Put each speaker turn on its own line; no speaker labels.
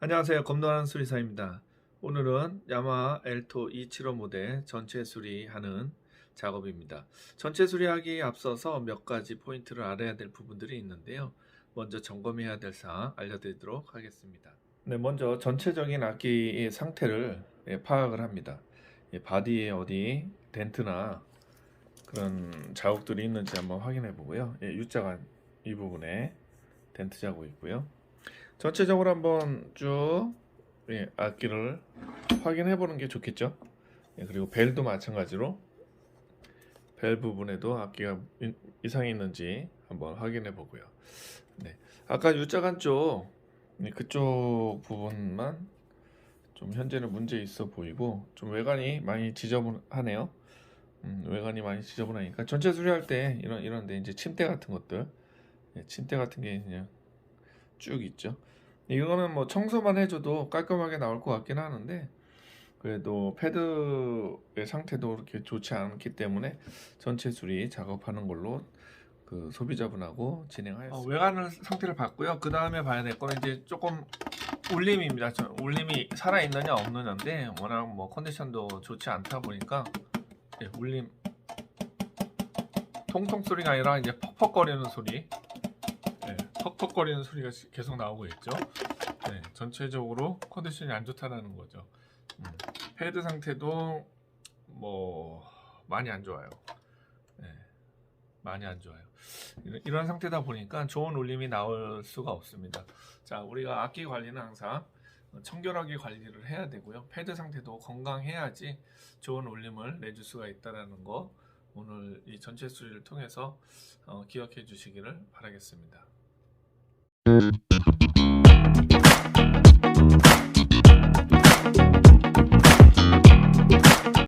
안녕하세요. 검도하는 수리사입니다. 오늘은 야마 엘토 275 모델 전체 수리하는 작업입니다. 전체 수리하기에 앞서서 몇 가지 포인트를 알아야 될 부분들이 있는데요. 먼저 점검해야 될 사항 알려드리도록 하겠습니다. 네, 먼저 전체적인 악기의 상태를 예, 파악을 합니다. 예, 바디에 어디 덴트나 그런 자국들이 있는지 한번 확인해 보고요. 예, U자가 이 부분에 덴트 자국 있고요. 전체적으로 한번 쭉 예, 악기를 확인해 보는 게 좋겠죠. 예, 그리고 벨도 마찬가지로 벨 부분에도 악기가 이- 이상이 있는지 한번 확인해 보고요. 네, 아까 U자간 쪽 예, 그쪽 부분만 좀 현재는 문제 있어 보이고 좀 외관이 많이 지저분하네요. 음, 외관이 많이 지저분하니까 전체 수리할 때 이런 이런데 이제 침대 같은 것들, 예, 침대 같은 게 그냥 쭉 있죠. 이거는 뭐 청소만 해줘도 깔끔하게 나올 것 같긴 하는데 그래도 패드의 상태도 그렇게 좋지 않기 때문에 전체 수리 작업하는 걸로 그 소비자분하고 진행하였습니다. 외관을 상태를 봤고요. 그 다음에 봐야 될 거는 이제 조금 울림입니다. 저 울림이 살아 있느냐 없느냐인데 워낙 뭐 컨디션도 좋지 않다 보니까 예, 울림 통통 소리가 아니라 이제 퍽퍽거리는 소리 네, 퍽퍽거리는 소리가 계속 나오고 있죠. 네, 전체적으로 컨디션이 안 좋다는 거죠. 음, 패드 상태도 뭐 많이 안 좋아요. 네, 많이 안 좋아요. 이런, 이런 상태다 보니까 좋은 울림이 나올 수가 없습니다. 자, 우리가 악기 관리는 항상 청결하게 관리를 해야 되고요. 패드 상태도 건강해야지 좋은 울림을 내줄 수가 있다라는 거 오늘 이 전체 수리를 통해서 어, 기억해 주시기를 바라겠습니다. Mm-hmm.